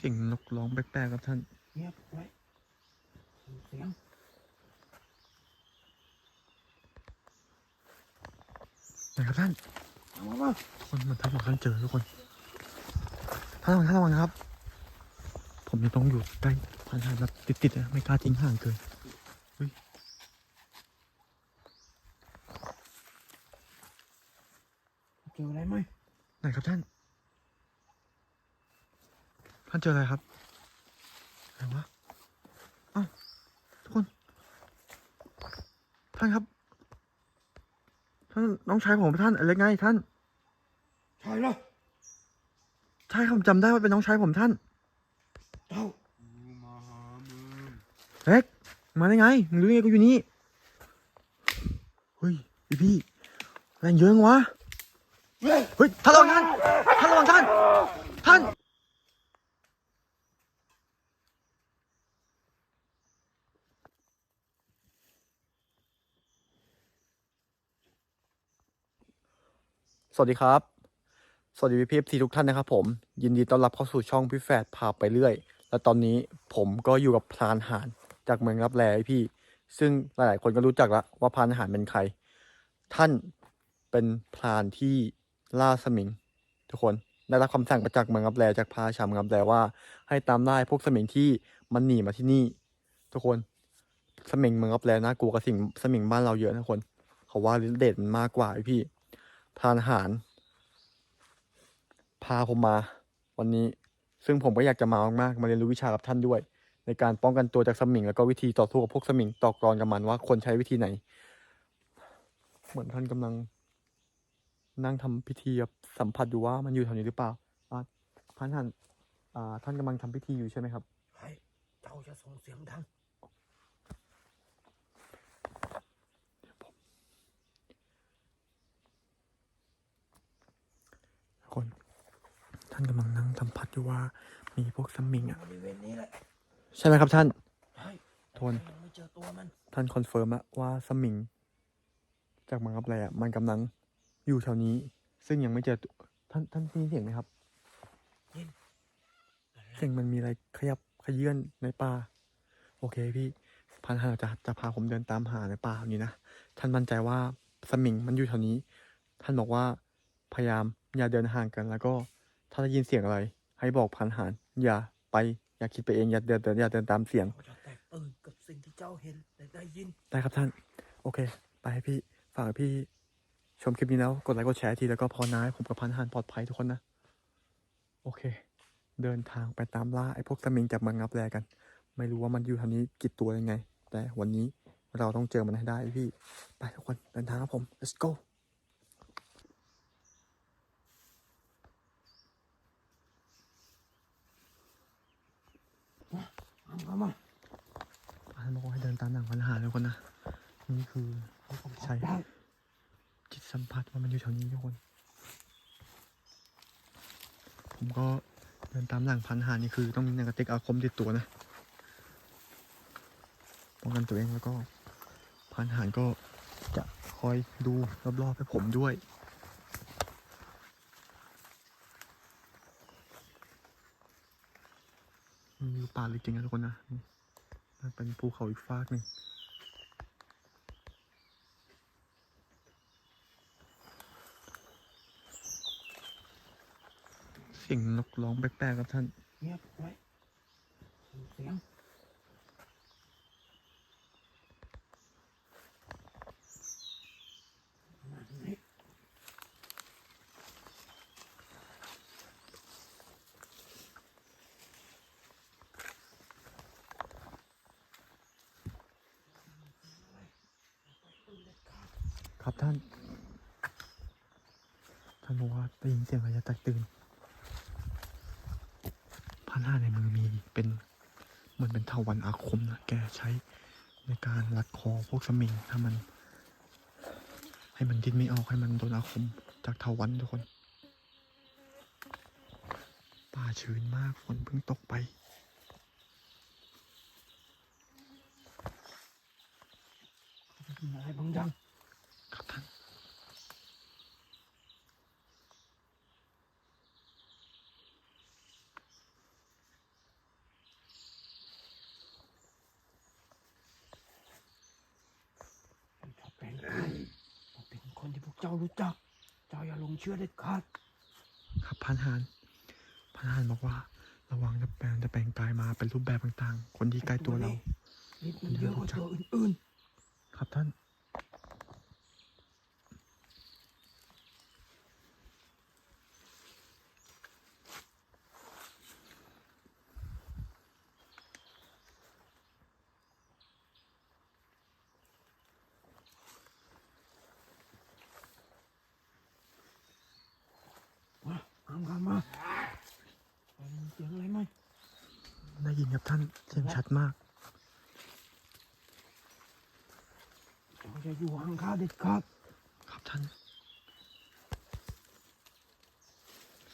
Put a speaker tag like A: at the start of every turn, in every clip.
A: เสียงนกร้องแปลกๆครับท่าน
B: เงียบไว้เสียง
A: นะครับท่าน
B: เอามาบ้าง
A: ทุกคนมันท่านบอกท่านเจอทุกคนท่านระวังท่านระวังนะครับ ผมยังต้องอยู่ใกล้พันธานแบบติดๆนะไม่กล้าทิ้งห่างเกิน
B: เจออะไรไหม
A: ไหนครับท่าน ท่านเจออะไรครับอะไรวะเอ้าทุกคน ท่านครับ ท่านน้องชายผมท่านอะไรไงท่าน
B: ใช่เหรอ
A: ใช่ครับผมจำได้ว่าเป็นน้องชายผมท่าน
B: เจ้า
C: มาหามึง
A: เล็กมาได้ไงมึงรู้ไงกูอยู่นี่เฮ้ยพี่พี่แรงเยอะจังวะ
B: เว้ย
A: เฮ้ยท่านระวังท่านท่านระวังท่าน ท่าน สวัสดีครับ สวัสดีพี่พีทีทุกท่านนะครับผม ยินดีต้อนรับเข้าสู่ช่องพี่แฟดพาไปเรื่อย และตอนนี้ผมก็อยู่กับพรานหารจากเมืองรับแลพี่ ซึ่งหลาย ๆ คนก็รู้จักละว่าพรานหารเป็นใคร ท่านเป็นพรานที่ล่าสมิง ทุกคนได้รับคำสั่งมาจากเมืองรับแลจากพระราชามรับแลว่า ให้ตามไล่พวกสมิงที่มันหนีมาที่นี่ ทุกคนสมิงเมืองรับแลน่ากลัวกับสิ่งสมิงบ้านเราเยอะนะทุกคน เขาว่าฤทธิ์เดชมันมากกว่าพี่ พานหาร พาผมมา วันนี้ซึ่งผมก็อยากจะมามากๆมาเรียนรู้วิชากับท่านด้วย ในการป้องกันตัวจากสมิง แล้วก็วิธีต่อสู้กับพวกสมิงต่อกรกับมันว่าควรใช้วิธีไหน เหมือนท่านกำลัง นั่งทำพิธีสัมผัสอยู่ว่ามันอยู่แถวนี้หรือเปล่าอ่าพระท่านอ่าท่านกำลังทำพิธีอยู่ใช่ไหมครับ
B: ใช่เจ้าจะส่งเสียงดัง
A: คน ท่านกำลัง นั่งสัมผัสอยู่ว่ามีพวกสมิงอะ
B: บริเวณนี้แหละ
A: ใช่ไหมครับท่าน
B: ใช่
A: ทน
B: แต่ยังไม่เจอตัวมัน
A: ท่านคอนเฟิร์มแล้วว่าสมิง จากเมืองรับแลอะมันกำลังอยู่แถวนี้ ซึ่งยังไม่เจอตัวท่านท่านได้ยินเสียงไหมครับเสียงมันมีอะไรขยับขยื่นในป่าโอเคพี่พันหาจะจะพาผมเดินตามหาในป่าอย่างนี้นะท่านมั่นใจว่าสมิงมันอยู่แถวนี้ ท่านบอกว่าพยายามอย่าเดินห่างกัน แล้วก็ถ้าได้ยินเสียงอะไร ให้บอกพันหารอย่าไปอย่าคิดไปเองอย่าเดินเดินอย่าเดินตามเสียง
B: เขาจะแตกตื่นกับสิ่งที่เจ้าเห็นและได้ยิน
A: ได้ครับท่าน โอเค ไปให้พี่ฝากให้พี่ชมคลิปนี้แล้วกดไลค์กดแชร์ทีแล้วก็พอนะให้ผมกับพันหารปลอดภัยทุกคนนะ โอเค เดินทางไปตามล่าไอ้พวกสมิงจากเมืองงับแลกัน ไม่รู้ว่ามันอยู่แถวนี้กี่ตัวยังไง แต่วันนี้เราต้องเจอมันให้ได้พี่ ไปทุกคนเดินทางครับผม let's go
B: เอามามา
A: พันบอกว่าให้เดินตามหลังพันหารทุกคนนะ นี่คือใช้จิตสัมผัสว่ามันอยู่แถวนี้ทุกคน ผมก็เดินตามหลังพันหารนี่คือต้องมีหนังกติกอาคมติดตัวนะ ป้องกันตัวเองแล้วก็พันหารก็จะคอยดูรอบๆให้ผมด้วย มันอยู่ป่าลึก จริงนะทุกคนนะนี่เป็นภูเขาอีกฟากหนึ่งเสียงนกร้องแปลกๆครับท่าน
B: เงียบไว้เสียง
A: ครับท่าน ท่านบอกว่าได้ยินเสียงอะไรจะแตกตื่นพันห้าในมือมีเป็นเหมือนเป็นเถาวันอาคมนะแกใช้ในการรัดคอพวกสมิงถ้ามัน ให้มันดิ้นไม่ออกให้มันโดนอาคมจากเถาวันทุกคน ป่าชื้นมากฝนเพิ่งตกไป
B: จะมีอะไรบางอย่าง
A: ครับท่าน
B: เจ้ารู้จัก เจ้าอย่าหลงเชื่อเด็ดขาด
A: ครับพันหานพันหานบอกว่า ระวังจะแปลงจะแปลงกายมาเป็นรูปแบบต่างๆ คนที่ใกล้ตัวเรา
B: ฤทธิ์มันเยอะกว่าตัวอื่น
A: ครับท่าน
B: ๆมาอามเข้ามาได้ยินเสียงอะไรไหม
A: ได้ ยินครับท่านเสียงชัดมาก
B: เจ้าจะอยู่ห่างข้าเด็ดขาด
A: ครับท่าน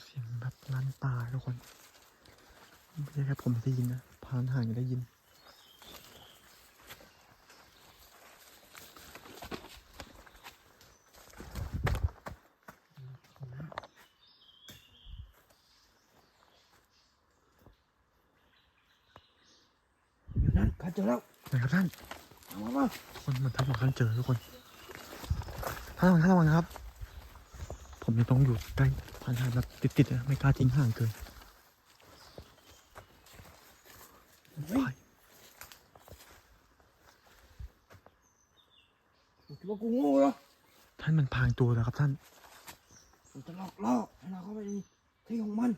A: เสียงแบบลั่นตาทุกคนไม่ใช่แค่ผมได้ยินนะพานห่างยังได้ยิน
B: อยู่นั่นข้าเจอแล้ว
A: นะครับท่าน
B: เอามามา
A: คนมันทักมาท่านเจอทุกคนท่านระวังท่านระวังนะครับ ผมจะต้องอยู่ใกล้พันหานแบบติดๆนะไม่กล้าทิ้งห่างเกิน
B: เฮ้ยมึงคิดว่ากูโง่เหรอ
A: ท่านมันพรางตัวแล้วครับท่าน
B: มันจะหลอกล่อให้เราเข้าไปในที่ของมัน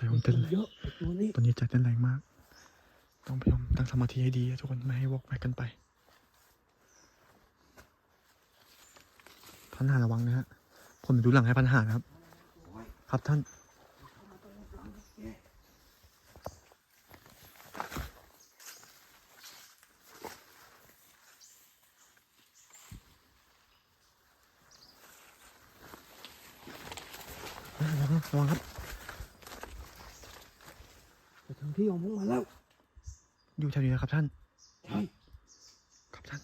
A: ใจผมเต้น
B: มัน
A: เลย
B: เยอะไอ้ตัวนี้
A: ตอนนี้ใจเต้นแรงมาก ต้องพยายามตั้งสมาธิให้ดีทุกคนไม่ให้วอกแวกกันไปพันหาระวังนะฮะผมจะดูหลังให้พันหานะครับ ครับท่าน ระวังระวังครับ
B: ไปถึงที่ของพวกมันแล้ว
A: อยู่แถวนี้นะครับท่าน
B: ใช่
A: ครับท่าน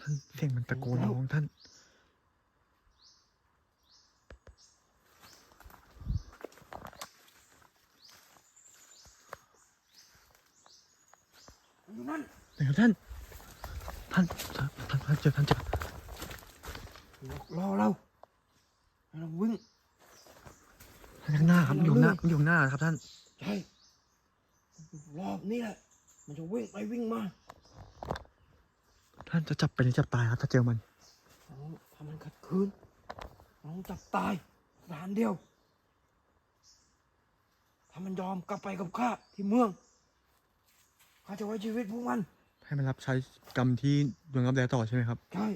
A: ท่าน เสียงมันตะโกนร้องท่าน
B: อยู่นั่น
A: ไหนครับท่าน ท่านท่านท่านท่านเจอท่านเจอ
B: หลอกล่อเราให้เราวิ่ง
A: ท่านข้างหน้าครับอยู่ข้างหน้าอยู่ข้างหน้าครับท่าน
B: ใช่รอบนี้แหละ มันจะวิ่งไปวิ่งมา
A: ท่านจะจับ เป็นหรือจับตายครับถ้าเจอมัน
B: เราถ้ามันขัดขืนเราต้องจับตายสถานเดียว ถ้ามันยอมกลับไปกับข้าที่เมืองข้าจะไว้ชีวิตพวกมัน
A: ให้มันรับใช้กรรมที่ดวงรับแลต่อใช่ไหมครับ
B: ใช่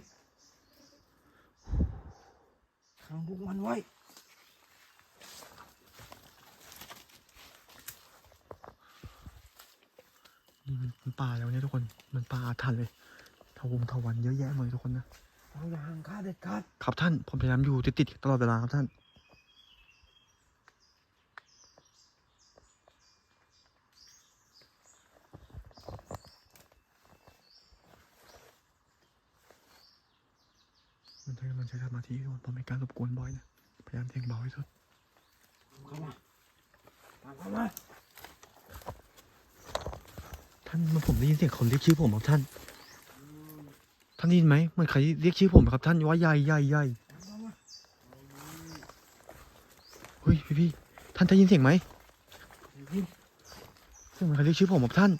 B: ขังพวกมันไว้
A: นี่มันมันป่าแล้วเนี่ยทุกคน มันป่าอาถรรพ์เลย ทวงทวันเยอะแยะเลยทุกคนนะ
B: เราอย่าห่างข้าเด็ดขาด
A: ครับท่าน ผมพยายามอยู่ติดๆตลอดเวลาครับท่าน มันใช้มันใช้สมาธิทุกคนผมไม่กล้ารบกวนบ่อยนะ พยายามเสียงเบาที่สุด
B: เข้ามาตามเข้ามา
A: ท่านเมื่อผมได้ยินเสียงคนเรียกชื่อผมครับท่าน ท่านได้ยินไหมเหมือนใครเรียกชื่อผมครับ ท่านว่าใหญ่ใหญ่ใหญ่
B: ตามเข้ามา
A: เฮ้ยพี่พี่ท่านได้ยินเสียงไหม
B: ได้ยิน
A: เสียงเหมือนใครเรียกชื่อผมครับท่าน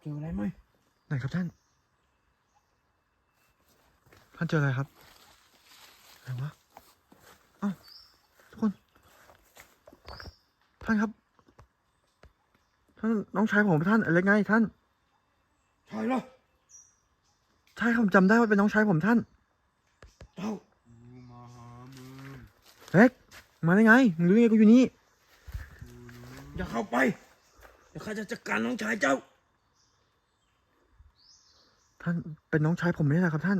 B: เจออะไรไหม
A: ไหนครับท่าน ท่านเจออะไรครับอะไรวะเอ้าทุกคน ท่านครับ ท่านน้องชายผมท่านอะไรไงท่าน
B: ใช่เหรอ
A: ใช่ครับผมจำได้ว่าเป็นน้องชายผมท่าน
B: เจ้า
C: กูมาหามึง
A: เล็กมาได้ไงมึงรู้ไงกูอยู่นี่
C: กูรู้
B: อย่าเข้าไป เดี๋ยวข้าจะจัดการน้องชายเจ้า
A: ท่านเป็นน้องชายผมไม่ใช่เหรอครับท่าน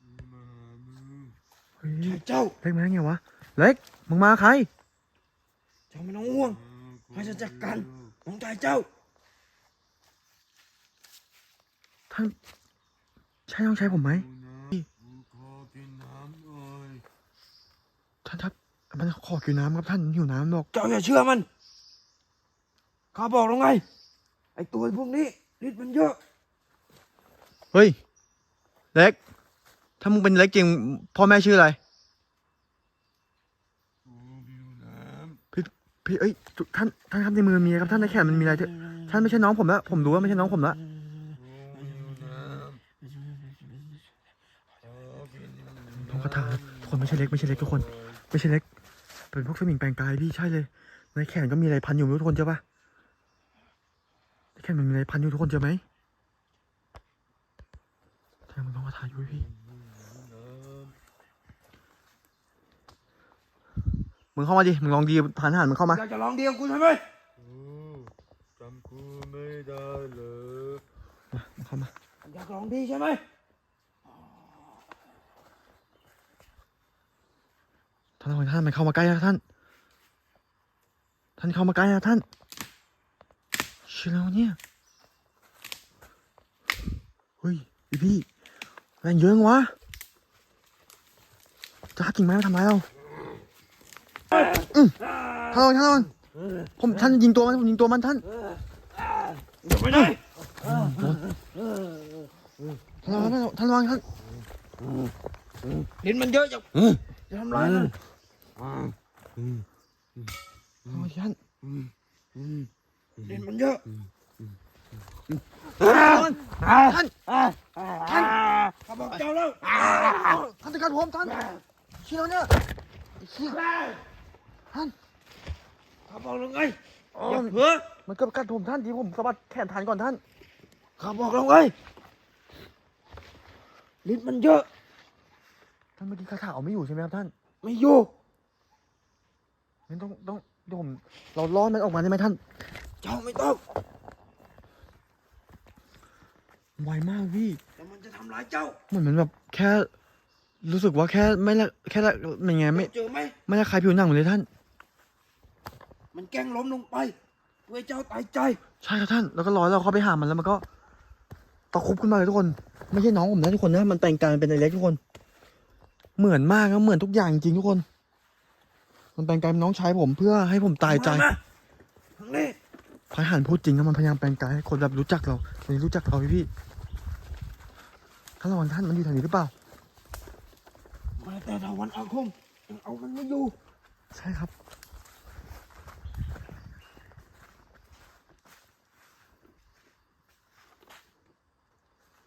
C: กูมาหามึง
A: เฮ้ย
B: ใช่เจ้า
A: เล็กมาได้ไงวะเล็กมึงมาใคร
B: เจ้าไม่ต้องห่วงข้าจะจัดการน้องชายเจ้า
A: ท่าน ใช่ต้องใช้ผมไหม
C: กูขอกินน้ำหน่อย
A: ท่านครับ มันขอกินน้ำครับท่านหิวน้ำหรอก
B: เจ้าอย่าเชื่อมัน ข้าบอกแล้วไง ไอ้ตัวพวกนี้ฤทธิ์มันเยอะ
A: เฮ้ย เล็ก ถ้ามึงเป็นเล็กจริง พ่อแม่ชื่ออะไร
C: กูหิวน้
A: พี่พี่เอ้ยท่านท่านครับในมือมีอะไรครับท่านในแขนมันมีอะไรเถอะท่านไม่ใช่น้องผมแล้วผมรู้ว่าไม่ใช่น้องผมละำ
C: กูหิวน้ำขอกินน้ำ
A: น้องคาถาทุกคนไม่ใช่เล็กไม่ใช่เล็กทุกคน ไม่ใช่เล็ก เป็นพวกสมิงแปลงกายพี่ใช่เลย ในแขนก็มีอะไรพันอยู่ไม่รู้ทุกคนเจอปะในแขนมันมีอะไรพันอยู่ทุกคนเจอไหมแทนมันน้องคาถาอยู่พี่ มึงเข้ามาดิ มึงลองดีทานอาหารมึงเข้ามา
B: อยากจะลองดีกับกูใช่ไหม
C: กูจำกูไม่ได้เลย
A: มามึงเข้ามา
B: อยากลองดีใช่ไหม
A: ท่านระวังท่านมันเข้ามาใกล้นะท่าน ท่านเข้ามาใกล้นะท่านเชื่อแล้วเนี่ย เฮ้ยพี่พี่แรงเยอะจังวะ จะหักกิ่งไม้มาทำร้ายเราอืม ท่านระวังท่านระวังผมท่านยิงตัวมันผมยิงตัวมันท่าน
B: เดี๋ยวไม่ได้
A: ท่านระวังท่านระวังท่าน
B: ลิ้นมันเยอะอย่าอย่าทำร้ายมัน
A: ระวังท่าน
B: ลิ้นมันเยอะ
A: ท่าน
B: ท่านข้าบอกเจ้าแล้ว
A: ท่านจัดการผมท่านเชื่อแล้วเนี่ยเชื่อ ท่าน
B: ข้าบอกแล้วไงอย่าเพ้อ
A: มันเกือบกัดผมท่านที่ผมสะบัดแขนทันก่อนท่าน
B: ข้าบอกแล้วไงลิ้นมันเยอะ
A: ท่านเมื่อกี้คาถาเอาไม่อยู่ใช่ไหมครับท่าน
B: ไม่อยู่
A: งั้นต้องต้องเดี๋ยวผมเราล้อนมันออกมาได้ไหมท่าน
B: เจ้าไม่ต้อง
A: ไวมากพี่
B: แต่มันจะทำร้ายเจ้า
A: เหมือนมันแบบแค่ รู้สึกว่าแค่ไม่ละแค่ละเป็นไงไม่
B: เจอไหม
A: ไม่ละใครผิวหนังเลยท่าน
B: มันแกล้งล้มลงไป เพื่อให้เจ้าตายใจ
A: ใช่ครับท่าน แล้วก็ร้อยเราเข้าไปหามันแล้วมันก็ตะครุบขึ้นมาเลยทุกคน ไม่ใช่น้องผมนะทุกคนนะ มันแต่งกายเป็นไอเล็กทุกคน เหมือนมากนะเหมือนทุกอย่างจริงๆทุกคน มันแต่งกายเป็นน้องชายผมเพื่อให้ผมตายใจ
B: มมาทางนี้
A: พายหันพูดจริงนะมันพยายามแปลงกายให้คนแบบรู้จักเราอันนี้รู้จักเราพี่พี่ท่านระวังท่านมันอยู่ทางนี้หรือเปล่า
B: มาแต่ตะวันอาคมยังเอามันไม่อยู่
A: ใช่ครับ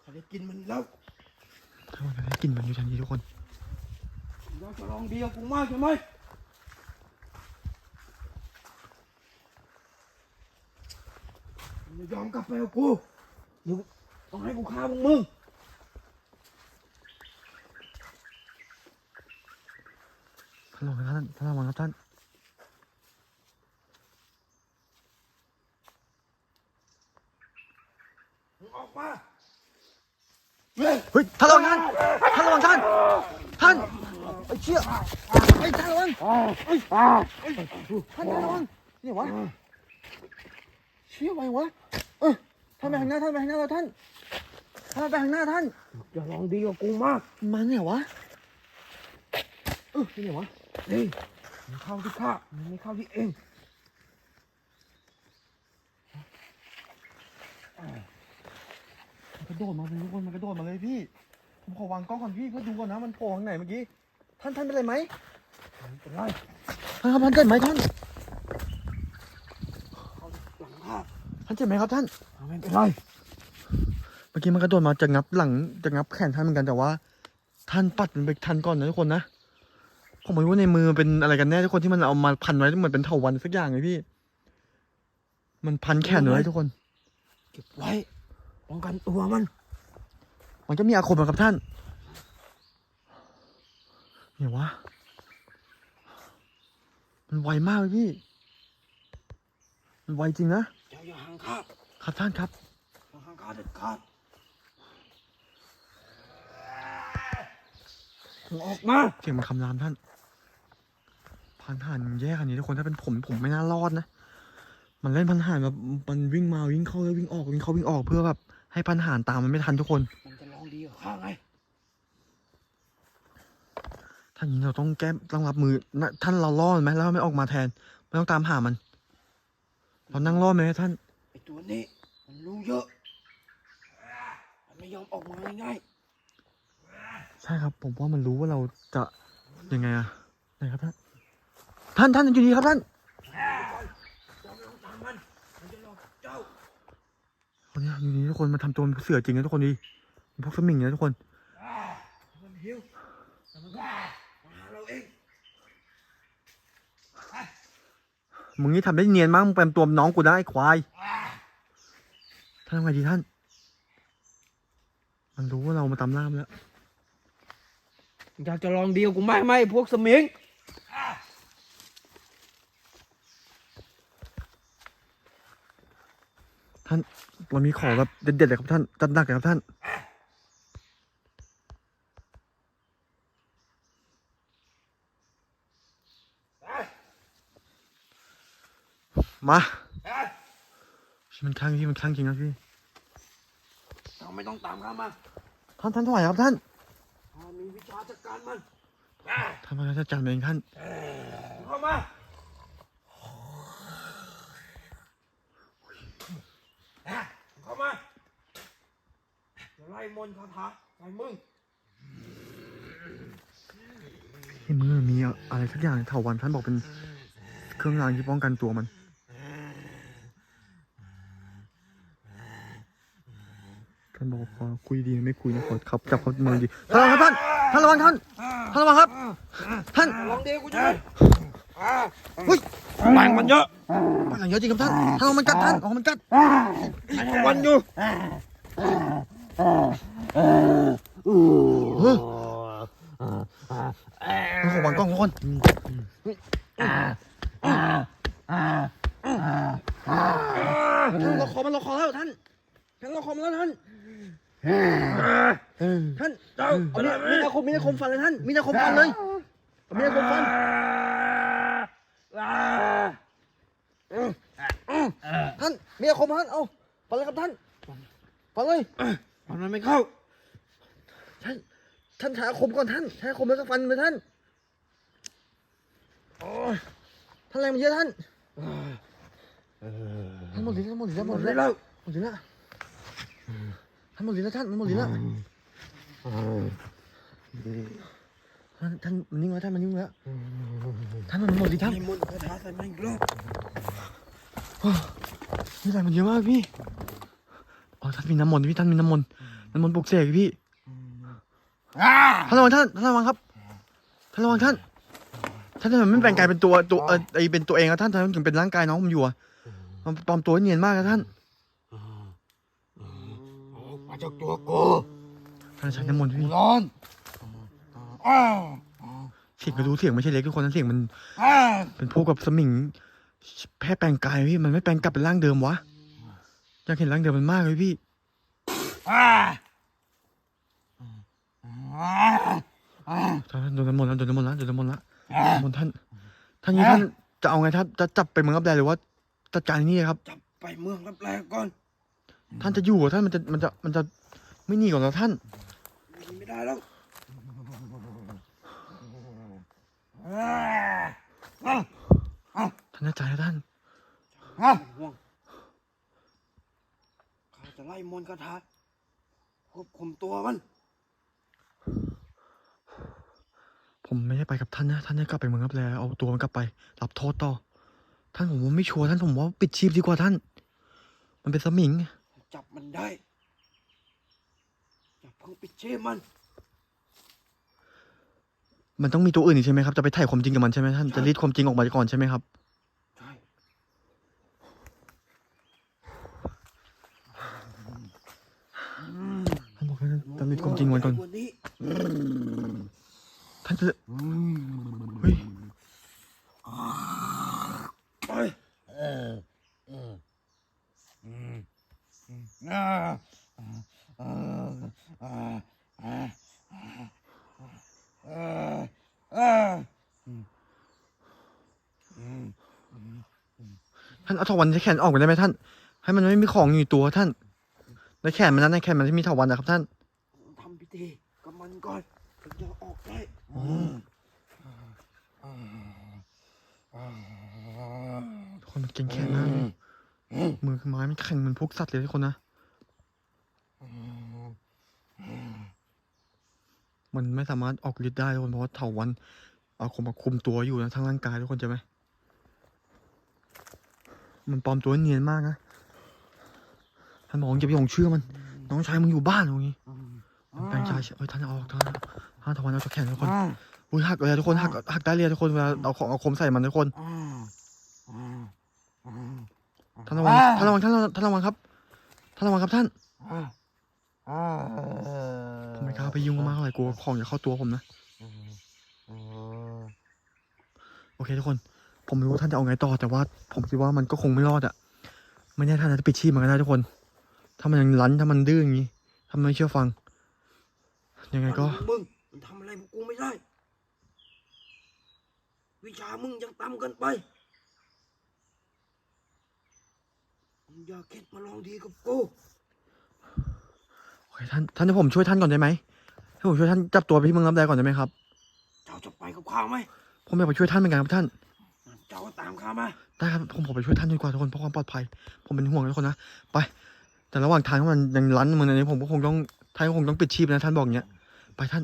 B: เขาได้กินมันแล้ว
A: ท่านระวังท่านได้กลิ่นมันอยู่ทางนี้ทุกคน
B: อยากจะลองดีกับกูมากใช่ไหมมึงไม่ยอมกลับไปกับกูเดี๋ยวต้องให้กูฆ่าพวกมึง
A: ท่านระวังท่านท่านระวังครับท่าน
B: มึงออกมา เฮ้ย
A: เฮ้ยท่านระวังท่านท่านระวังท่านท่านไอ้เชี่ยไอ้ท่านระวังไอ้ท่านท่านระวังนี่วะเชี่ยอะไรวะเออท่านไปข้างหน้าท่านไปข้างหน้าเราท่านท่านไปข้างหน้าท่าน
B: อย่าลองดีกับกูมาก
A: มันเนี่ยวะเออนี่เนี่ยวะ
B: นี่มันเข้าที่ข้ามันไม่เข้าที่เอง
A: มัน กระโดดมาเลยทุกคนมันกระโดดมาเลยพี่ ผมขอวางกล้องก่อนพี่เพื่อดูก่อนนะมันโผล่ข้างไหนเมื่อกี้ ท่านท่านเป็นไรไหม
B: ไม่เป็นไร
A: ท่านครับท่านเจ็บไหมท่าน
B: หลังข้า
A: ท่านเจ็บไหมครับท่าน
B: ไม่เป็นไร
A: เมื่อกี้มันกระโดดมาจะงับหลังจะงับแขนท่านเหมือนกันแต่ว่า ท่านปัดมันไปทันก่อนนะทุกคนนะผมไม่รู้ว่าในมือมันเป็นอะไรกันแน่ทุกคนที่มันเอามาพันไว้เหมือนเป็นเถาวันสักอย่างเลยพี่ มันพันแขนเลยทุกคน
B: เก็บไว้ ป้องกันตัวมัน
A: มันก็มีอาคมเหมือนกับท่านเนี่ยวะ มันไวมากเลยพี่ มันไวจริงนะ
B: เจ้าอย่าห่างข้า
A: ครับท่านครับ
B: อย่าห่างข้าเด็ดขาดมึงออกมา
A: เสียงมาคำรามท่านพพันหานแย่ขนาดนี้ทุกคนถ้าเป็นผมผมไม่น่ารอดนะ มันเล่นพันหานแบบมันวิ่งมาวิ่งเข้าแล้ววิ่งออกวิ่งเข้าวิ่งออกเพื่อแบบ ให้พันหานตามมันไม่ทันทุกคน
B: มันจะลองดีกับข้าไง
A: ถ้าอย่างนี้เราต้องแก้ต้องรับมือนะท่านเราล่อมันไหมแล้วไม่ออกมาแทน ไม่ต้องตามหามันเรานั่งล่อไหมท่าน
B: ไอตัวนี้มันรู้เยอะมันไม่ยอมออกมาง่าย
A: ใช่ครับ ผมว่ามันรู้ว่าเราจะยังไงอะไหนครับท่านท่านท่านอยู่นี่ครับท่าน
B: ๆเจ้าไม่ต้องตามมัน มันจะหลอกเจ้า
A: คนนี้อยู่นี่ทุกคนมาทำตัวเป็นเสือจริงนะทุกคนดีเป็นพวกสมิงนะทุกคน
B: มันหิวแต่มันก็มาหาเราเอง
A: มึงนี่ทำได้เนียนมากมึงเป็นตัวน้องกูนะไอ้ควายท่านทำไงดีท่าน มันรู้ว่าเรามาตามล่ามนแล้ว
B: อยากจะลองดีกับกูไหมไหมพวกสมิง
A: ท่าน เรามีของแบบเด็ดๆเลยครับท่าน จัดหนักเลยครับท่าน มาพี่มันคลั่งพี่มันคลั่งจริงนะพี่
B: เราไม่ต้องตามข้ามา
A: ท่านท่านเท่าไหร่ครับท่าน
B: ข้ามีวิชาจัดการมัน
A: ท่านพระราชจารย์เองท่าน
B: เข้ามาเข้ามาจะ ไล่มนต์คาถาใส่มึง
A: ที่มือมีอะไรสักอย่างเถาวันท่านบอกเป็นเครื่องรางที่ป้องกันตัวมัน ท่านบอกขอคุยดีไม่คุยนะขอครับจับเขามือดีท่านระวังครับท่านท่านระวังท่านท่านระวังครับ ท่าน
B: ลองดีกูจะไหม
A: เฮ้ย
B: แรงมันเยอะ
A: มันอย่างเยอะจริงครับท่านท่านเอามันกัดท่านเอามันกัด
B: วันอยู่
A: เฮ้ยมังกล้องทุกคนท่านล็อกคอมันล็อกคอแล้วท่านท่านล็อกคอมันแล้วท่านท่าน
B: เจ้า
A: เอามีมีดอาคมมีดอาคมฟันเลยท่านมีดอาคมฟันเลยเอามีดอาคมฟันท่านมีดอาคมท่านเอาฟันเลยครับท่านฟันเลย
B: มันไม่เข้า
A: ท่าน ท่านใช้อาคมก่อนท่าน ใช้อาคมแล้วก็ฟันเลยท่านโอ้ยท่านแรงมันเยอะท่านท่านหมดลิ้นท่านหมดลิ้นแล้วห
B: ห
A: ม
B: ม
A: ด
B: ด
A: ลิ้
B: ได้
A: นแล้ว
B: แล้ว
A: หมดลิ้นแล้วท่านหมดลิ้นแล้วท่านมันหมดลิ้นแล้วท่านท่านมันนิ่งแล้วท่านมันนิ่งแล้วท่านมันหมดลิ้นท่าน
B: ให้มนต์คาถาใส่มันอีกรอบ
A: นี่แรงมันเยอะมากพี่ อ๋อท่านมีน้ำมนต์พี่ท่านมีน้ำมนต์น้ำมนต์ปลุกเสกพี่ท่านระวังท่านท่านระวังครับท่านระวังท่านท่านทำไมไม่แปลงกายเป็นตัวตัวเออไอเป็นตัวเองอะท่านทำไมถึงเป็นร่างกายน้องผมอยู่อะมันปลอมตัวให้เนียนมากนะท่าน
B: มาจากตัวกู
A: ท่านใช้น้ำมนต์พี่
B: ร้อนอ้าว
A: เสียงก็รู้เสียงไม่ใช่เล็กทุกคนนั้นเสียงมัน
B: อ้าว
A: เป็นพวกกับสมิงแพ้แปลงกายพี่มันไม่แปลงกลับเป็นร่างเดิมวะ อยากเห็นร่างเดิมมันมากเลยพี่
B: อาอา
A: ท่านโดนน้ำมนต์แล้วโดนน้ำมนต์แล้วโดนน้ำมนต์แล้วน้ำมนต์ท่านท่านนี้ท่านจะเอาไงท่านจะจับไปเมืองรับแลหรือว่าจัดการที่นี่ครับ
B: จับไปเมืองรับแลก่อน
A: ท่านจะอยู่เหรอท่านมันจะมันจะมันจะไม่หนีก่อนแล้วท่าน
B: ไม่ได้แล้วอาอา
A: ท่านแน่ใจนะท่าน
B: อ้าวห่วงข้า จะไล่มนต์คาถาควบคุมตัวมัน
A: ผมไม่ได้ไปกับท่านนะ ท่านได้กลับไปเมืองรับแลเอาตัวมันกลับไป รับโทษต่อ ท่านผมว่าไม่ชัวร์ท่านผมว่าปิดชีพดีกว่าท่าน มันเป็นสมิง
B: จับมันได้ อย่าเพิ่งปิดชีพมัน
A: มันต้องมีตัวอื่นอีกใช่ไหมครับ จะไปถ่ายความจริงกับมันใช่ไหมท่าน จะรีดความจริงออกมาก่อนใช่ไหมครับ
B: ใช่
A: ท่าน บอกว่าจะรีดความจริงมันก่อน
B: วันนี้
A: ท่านจะเฮ้ย
B: ไปอ่าอ่าอ่าอ่าอ่าอ่า
A: เอาถาวันในแขนออกไปได้ไหมท่าน ให้มันไม่มีของอยู่ในตัวท่านในแขนมันนั้นในแขนมันที่มีถาวันนะครับท่าน
B: ทำพิธีกับมันก่อนถึงจะออกได้
A: ทุกคนมันเก่งแค่นั้นมือไม้มันแข็งเหมือนพวกสัตว์เลยทุกคนนะ มันไม่สามารถออกฤทธิ์ได้ทุกคนเพราะว่าเถาวันเอาคมมาคุมตัวอยู่นะทั้งร่างกายทุกคนใช่ไหม มันปลอมตัวเนียนมากนะท่านบอกอย่าไปหลงเชื่อมัน น้องชายมึงอยู่บ้านอย่างงี้มัน แปลงใจเอ้ยท่านเอาออกท่านท่านเถวันเอาจากแขนทุกคนอุ้ยหักเลยทุกคนหักหักได้เลยทุกคนเวลาเอาของเอาคมใส่มันทุกคนท่านระวังท่านระวังท่านระวังท่านระวังครับท่านระวังครับท่านผมไม่กล้าไปยุ่งกับมากเลยกลัวของจะเข้าตัวผมนะโอเคทุกคน ผมไม่รู้ว่าท่านจะเอาไงต่อ แต่ว่าผมคิดว่ามันก็คงไม่รอดอะไม่แน่ท่านอาจจะปิดชีพมันก็ได้ทุกคน ถ้ามันยังรั้นถ้ามันดื้ออย่างนี้ถ้ามันไม่เชื่อฟัง ยังไงก็
B: มึงมันทำอะไรพวกกูไม่ได้ วิชามึงยังต่ำเกินไปมึงอย่าคิดมาลองดีกับกู
A: โอเคท่านท่านให้ผมช่วยท่านก่อนได้ไหมให้ผมช่วยท่านจับตัวไปที่เมืองรับแลก่อนได้ไหมครับ
B: เจ้าจะไปกับข้าไหม
A: ผมอยากไปช่วยท่านเหมือนกันครับท่าน
B: เจ้าก็ตามข้ามา
A: ได้ครับผมผมไปช่วยท่านดีกว่าทุกคนเพราะความปลอดภัย ผมเป็นห่วงทุกคนนะไป แต่ระหว่างทางถ้ามันยังรั้นมันอันนี้ผมก็คงต้องท่านก็คงต้องปิดชีพนะท่านบอกอย่างเงี้ย ไปท่าน